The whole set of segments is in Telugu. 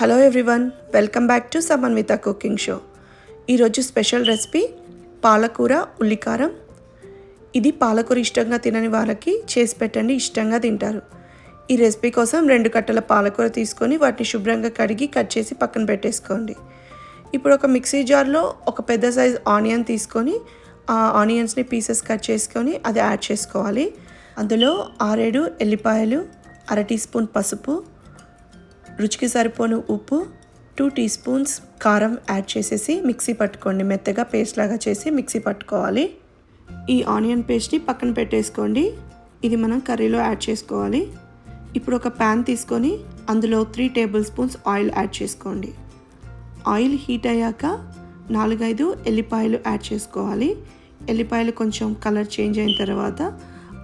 Hello everyone welcome back to Samanvitha cooking show ఈరోజు స్పెషల్ రెసిపీ పాలకూర ఉల్లికారం. ఇది పాలకూర ఇష్టంగా తినని వాళ్ళకి చేసి పెట్టండి ఇష్టంగా తింటారు. ఈ రెసిపీ కోసం రెండు కట్టల పాలకూర తీసుకొని వాటిని శుభ్రంగా కడిగి కట్ చేసి పక్కన పెట్టేసుకోండి. ఇప్పుడు ఒక మిక్సీ జార్లో ఒక పెద్ద సైజ్ ఆనియన్ తీసుకొని ఆ ఆనియన్స్ని పీసెస్ కట్ చేసుకొని అది యాడ్ చేసుకోవాలి. అందులో ఆరేడు ఎల్లిపాయలు అర టీ స్పూన్ పసుపు రుచికి సరిపోను ఉప్పు టూ టీ స్పూన్స్ కారం యాడ్ చేసేసి మిక్సీ పట్టుకోండి. మెత్తగా పేస్ట్ లాగా చేసి మిక్సీ పట్టుకోవాలి. ఈ ఆనియన్ పేస్ట్ని పక్కన పెట్టేసుకోండి. ఇది మనం కర్రీలో యాడ్ చేసుకోవాలి. ఇప్పుడు ఒక ప్యాన్ తీసుకొని అందులో three tablespoons oil add చేసుకోండి. ఆయిల్ హీట్ అయ్యాక నాలుగైదు ఎల్లిపాయలు యాడ్ చేసుకోవాలి. ఎల్లిపాయలు కొంచెం కలర్ చేంజ్ అయిన తర్వాత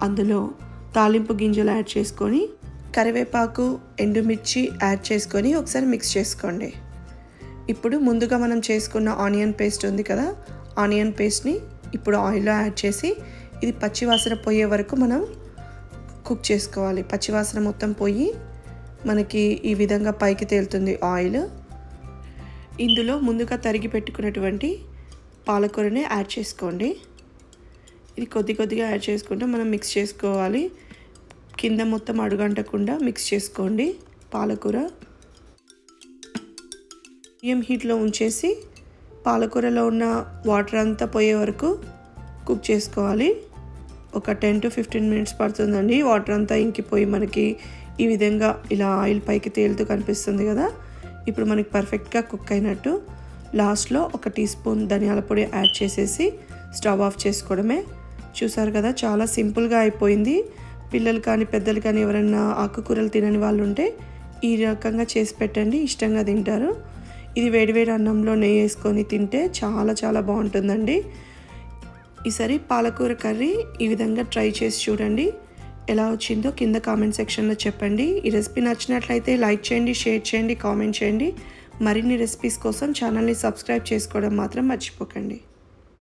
అందులో తాలింపు గింజలు యాడ్ చేసుకొని కరివేపాకు ఎండుమిర్చి యాడ్ చేసుకొని ఒకసారి మిక్స్ చేసుకోండి. ఇప్పుడు ముందుగా మనం చేసుకున్న ఆనియన్ పేస్ట్ ఉంది కదా ఆనియన్ పేస్ట్ని ఇప్పుడు ఆయిల్లో యాడ్ చేసి ఇది పచ్చివాసన పోయే వరకు మనం కుక్ చేసుకోవాలి. పచ్చివాసన మొత్తం పోయి మనకి ఈ విధంగా పైకి తేలుతుంది ఆయిల్. ఇందులో ముందుగా తరిగి పెట్టుకున్నటువంటి పాలకూరని యాడ్ చేసుకోండి. ఇది కొద్ది కొద్దిగా యాడ్ చేసుకుంటే మనం మిక్స్ చేసుకోవాలి. కింద మొత్తం అడుగంటకుండా మిక్స్ చేసుకోండి పాలకూర. మీడియం హీట్లో ఉంచేసి పాలకూరలో ఉన్న వాటర్ అంతా పోయే వరకు కుక్ చేసుకోవాలి. ఒక టెన్ టు ఫిఫ్టీన్ మినిట్స్ పడుతుందండి. వాటర్ అంతా ఇంకిపోయి మనకి ఈ విధంగా ఇలా ఆయిల్ పైకి తేలుతూ కనిపిస్తుంది కదా. ఇప్పుడు మనకి పర్ఫెక్ట్గా కుక్ అయినట్టు లాస్ట్లో ఒక టీ స్పూన్ ధనియాల పొడి యాడ్ చేసేసి స్టవ్ ఆఫ్ చేసుకోవడమే. చూసారు కదా చాలా సింపుల్గా అయిపోయింది. పిల్లలు కానీ పెద్దలు కానీ ఎవరైనా ఆకుకూరలు తినని వాళ్ళు ఉంటే ఈ రకంగా చేసి పెట్టండి. ఇష్టంగా తింటారు. ఇది వేడివేడి అన్నంలో నెయ్యి వేసుకొని తింటే చాలా చాలా బాగుంటుందండి. ఈసారి పాలకూర కర్రీ ఈ విధంగా ట్రై చేసి చూడండి. ఎలా వచ్చిందో కింద కామెంట్ సెక్షన్లో చెప్పండి. ఈ రెసిపీ నచ్చినట్లయితే లైక్ చేయండి షేర్ చేయండి కామెంట్ చేయండి. మరిన్ని రెసిపీస్ కోసం ఛానల్ని సబ్స్క్రైబ్ చేసుకోవడం మాత్రం మర్చిపోకండి.